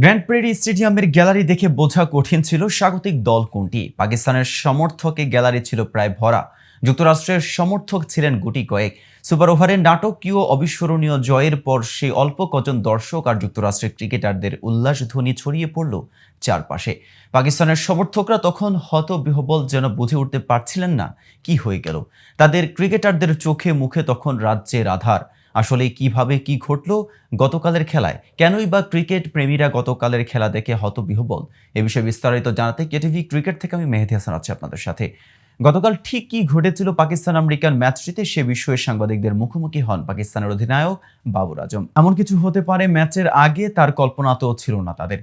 Grand prairie স্টেডিয়ামের gallery দেখে বোঝা কঠিন ছিল স্বাগতিক দল কোনটি। পাকিস্তানের সমর্থকে গ্যালারি ছিল প্রায় ভরা। যুক্তরাষ্ট্রের সমর্থক ছিলেন গুটি কয়েক। সুপার ওভারের নাটকীয় অবিস্মরণীয় জয়ের পর সেই অল্প কজন দর্শক আর যুক্তরাষ্ট্রের ক্রিকেটারদের উল্লাসধ্বনি ছড়িয়ে পড়ল চারপাশে। পাকিস্তানের সমর্থকরা তখন হতবিহবল যেন বুঝে উঠতে পারছিলেন না কি হয়ে গেল। তাদের ক্রিকেটারদের চোখে মুখে তখন রাজ্যের আধার। আসলে কীভাবে কি ঘটলো গতকালের খেলায়? কেনই বা ক্রিকেট প্রেমীরা গতকালের খেলা দেখে হতবিহবল? এ বিষয়ে বিস্তারিত জানাতে কেটিভি ক্রিকেট থেকে আমি মেহেদি হাসান আছি আপনাদের সাথে। গতকাল ঠিক কি ঘটেছিল পাকিস্তান আমেরিকান ম্যাচটিতে সে বিষয়ে সাংবাদিকদের মুখোমুখি হন পাকিস্তানের অধিনায়ক বাবুর আজম। এমন কিছু হতে পারে ম্যাচের আগে তার কল্পনা তো ছিল না তাদের।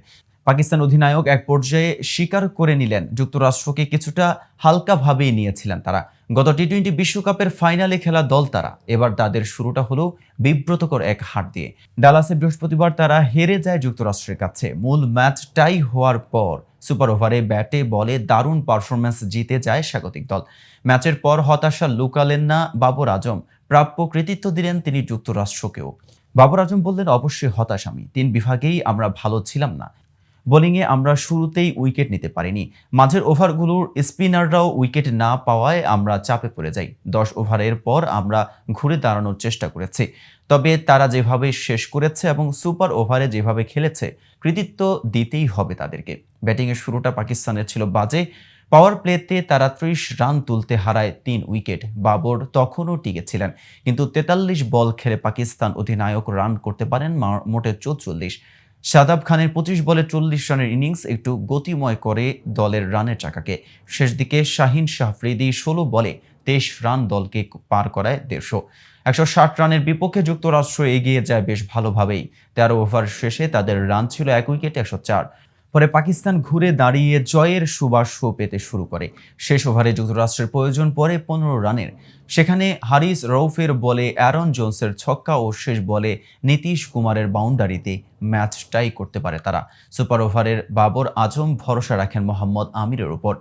পাকিস্তান অধিনায়ক এক পর্যায়ে স্বীকার করে নিলেন, যুক্তরাষ্ট্রকে কিছুটা হালকাভাবেই নিয়েছিলেন তারা। গত টি টোয়েন্টি বিশ্বকাপের ফাইনালে খেলা দল তারা। এবার তাদের শুরুটা হলো বিব্রতকর এক হার দিয়ে। ডালাসে বৃহস্পতিবার তারা হেরে যায় যুক্তরাষ্ট্রের কাছে। মূল ম্যাচ টাই হওয়ার পর সুপার ওভারে ব্যাটে, বলে দারুণ পারফরম্যান্স জিতে যায় স্বাগতিক দল। ম্যাচের পর হতাশা লুকালেন না বাবর আজম। প্রাপ্য কৃতিত্ব দিলেন তিনি যুক্তরাষ্ট্রকেও। বাবর আজম বললেন, অবশ্যই হতাশ আমি। তিন বিভাগেই আমরা ভালো ছিলাম না। বোলিংয়ে আমরা শুরুতেই উইকেট নিতে পারিনি। মাঝের ওভারগুলোর স্পিনাররাও উইকেট না পাওয়ায় আমরা চাপে পড়ে যাই। দশ ওভারের পর আমরা ঘুরে দাঁড়ানোর চেষ্টা করেছি। তবে তারা যেভাবে শেষ করেছে এবং সুপার ওভারে যেভাবে খেলেছে, কৃতিত্ব দিতেই হবে তাদেরকে। ব্যাটিংয়ের শুরুটা পাকিস্তানের ছিল বাজে। পাওয়ার প্লেতে তারা ত্রিশ রান তুলতে হারায় তিন উইকেট। বাবর তখনও টিকেছিলেন কিন্তু তেতাল্লিশ বল খেলে পাকিস্তান অধিনায়ক রান করতে পারেন মোটে চৌচল্লিশ। শাদাব খানের পঁচিশ বলে চল্লিশ রানের ইনিংস একটু গতিময় করে দলের রানের চাকাকে। শেষ দিকে শাহিন শাহফ্রিদি ষোলো বলে তেইশ রান দলকে পার করায় দেড়শো। একশো ষাট রানের বিপক্ষে যুক্তরাষ্ট্র এগিয়ে যায় বেশ ভালোভাবেই। তেরো ওভার শেষে তাদের রান ছিল এক উইকেটে একশো চার। পরে পাকিস্তান ঘুরে দাঁড়িয়ে জয়ের সুবাস্য পেতে শুরু করে। শেষ ওভারে যুক্তরাষ্ট্রের প্রয়োজন পড়ে পনেরো রানের। সেখানে হারিস রৌফের বলে অ্যারন জোনসের ছক্কা ও শেষ বলে নীতিশ কুমারের বাউন্ডারিতে ম্যাচ টাই করতে পারে তারা। সুপার ওভারের বাবর আজম ভরসা রাখেন মোহাম্মদ আমিরের ওপর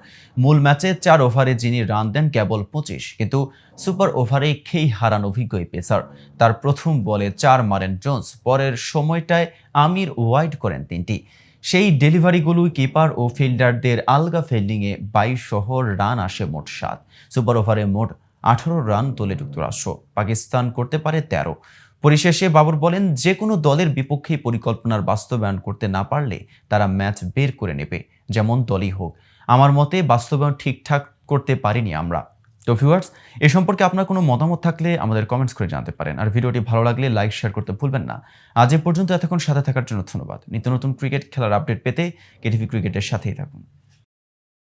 মূল ম্যাচে চার ওভারে যিনি রান দেন কেবল পঁচিশ, কিন্তু সুপার ওভারে খেই হারান অভিজ্ঞ পেসার। তার প্রথম বলে চার মারেন জোন্স, পরের সময়টায় আমির ওয়াইড করেন তিনটি। সেই ডেলিভারিগুলোই কিপার ও ফিল্ডারদের আলগা ফিল্ডিংয়ে বাইশ সহ রান আসে মোট সাত। সুপার ওভারে মোট আঠারো রান তোলে যুক্তরাষ্ট্র। পাকিস্তান করতে পারে তেরো। পরিশেষে বাবর বলেন যে কোনো দলের বিপক্ষে পরিকল্পনার বাস্তবায়ন করতে না পারলে তারা ম্যাচ বের করে নেবে, যেমন দলই হোক। আমার মতে বাস্তবায়ন ঠিকঠাক করতে পারিনি আমরা। তো ভিউয়ার্স এ সম্পর্কে আপনার কোনো মতামত থাকলে আমাদের কমেন্টস করে জানতে পারেন। আর ভিডিওটি ভালো লাগলে লাইক শেয়ার করতে ভুলবেন না। আজ এ পর্যন্ত এতক্ষণ সাথে থাকার জন্য ধন্যবাদ। নিত্য নতুন ক্রিকেট খেলার আপডেট পেতে কেটিভি ক্রিকেটের সাথেই থাকুন।